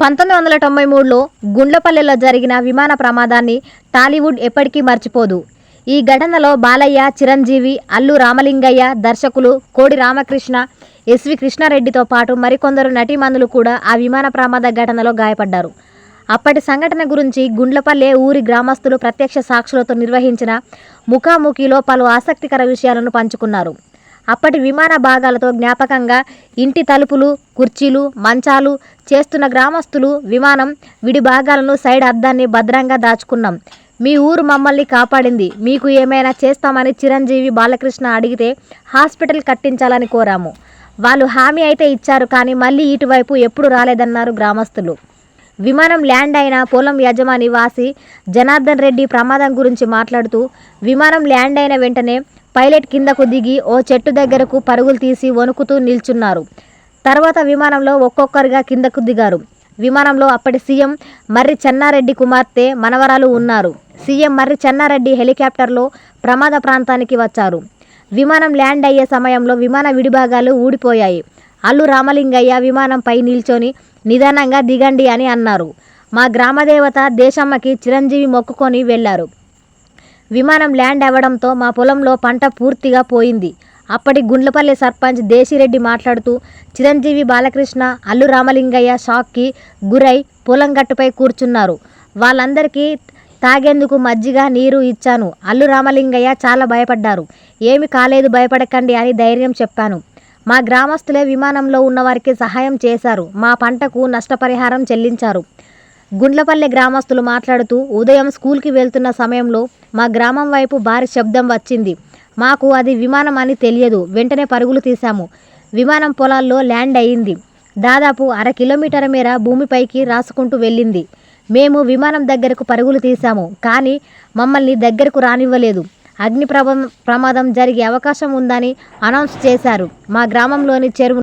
పంతొమ్మిది వందల తొంభై మూడులో గుండ్లపల్లెలో జరిగిన విమాన ప్రమాదాన్ని టాలీవుడ్ ఎప్పటికీ మర్చిపోదు. ఈ ఘటనలో బాలయ్య చిరంజీవి అల్లు రామలింగయ్య దర్శకులు కోడి రామకృష్ణ ఎస్వి కృష్ణారెడ్డితో పాటు మరికొందరు నటీమణులు కూడా ఆ విమాన ప్రమాద ఘటనలో గాయపడ్డారు. అప్పటి సంఘటన గురించి గుండ్లపల్లె ఊరి గ్రామస్తులు ప్రత్యక్ష సాక్షులతో నిర్వహించిన ముఖాముఖిలో పలు ఆసక్తికర విషయాలను పంచుకున్నారు. అప్పటి విమాన భాగాలతో జ్ఞాపకంగా ఇంటి తలుపులు కుర్చీలు మంచాలు చేస్తున్న గ్రామస్తులు విమానం విడి భాగాలను సైడ్ అద్దాన్ని భద్రంగా దాచుకున్నాం. మీ ఊరు మమ్మల్ని కాపాడింది. మీకు ఏమైనా చేస్తామని చిరంజీవి బాలకృష్ణ అడిగితే హాస్పిటల్ కట్టించాలని కోరాము. వాళ్ళు హామీ అయితే ఇచ్చారు కానీ మళ్ళీ ఇటువైపు ఎప్పుడు రాలేదన్నారు గ్రామస్తులు. విమానం ల్యాండ్ అయిన పొలం యజమాని వాసి జనార్దన్ రెడ్డి ప్రమాదం గురించి మాట్లాడుతూ విమానం ల్యాండ్ అయిన వెంటనే పైలట్ కిందకు దిగి ఓ చెట్టు దగ్గరకు పరుగులు తీసి వణుకుతూ నిల్చున్నారు. తర్వాత విమానంలో ఒక్కొక్కరుగా కిందకు దిగారు. విమానంలో అప్పటి సీఎం మర్రి చెన్నారెడ్డి కుమార్తె మనవరాలు ఉన్నారు. సీఎం మర్రి చెన్నారెడ్డి హెలికాప్టర్లో ప్రమాద ప్రాంతానికి వచ్చారు. విమానం ల్యాండ్ అయ్యే సమయంలో విమాన విడిభాగాలు ఊడిపోయాయి. అల్లు రామలింగయ్య విమానంపై నిల్చొని నిదానంగా దిగండి అని అన్నారు. మా గ్రామదేవత దేశమ్మకి చిరంజీవి మొక్కుకొని వెళ్ళారు. విమానం ల్యాండ్ అవ్వడంతో మా పొలంలో పంట పూర్తిగా పోయింది. అప్పటి గుండ్లపల్లి సర్పంచ్ దేశిరెడ్డి మాట్లాడుతూ చిరంజీవి బాలకృష్ణ అల్లు రామలింగయ్య షాక్కి గురై పొలం గట్టుపై కూర్చున్నారు. వాళ్ళందరికీ తాగేందుకు మజ్జిగ నీరు ఇచ్చాను. అల్లు రామలింగయ్య చాలా భయపడ్డారు. ఏమి కాలేదు భయపడకండి అని ధైర్యం చెప్పాను. మా గ్రామస్తులే విమానంలో ఉన్నవారికి సహాయం చేశారు. మా పంటకు నష్టపరిహారం చెల్లించారు. గుండ్లపల్లె గ్రామస్తులు మాట్లాడుతూ ఉదయం స్కూల్కి వెళ్తున్న సమయంలో మా గ్రామం వైపు భారీ శబ్దం వచ్చింది. మాకు అది విమానం అని తెలియదు. వెంటనే పరుగులు తీశాము. విమానం పొలాల్లో ల్యాండ్ అయ్యింది దాదాపు అర కిలోమీటర్ మేర భూమిపైకి రాసుకుంటూ వెళ్ళింది. మేము విమానం దగ్గరకు పరుగులు తీశాము. కానీ మమ్మల్ని దగ్గరకు రానివ్వలేదు. అగ్ని ప్రమాదం జరిగే అవకాశం ఉందని అనౌన్స్ చేశారు. మా గ్రామంలోని చెరువు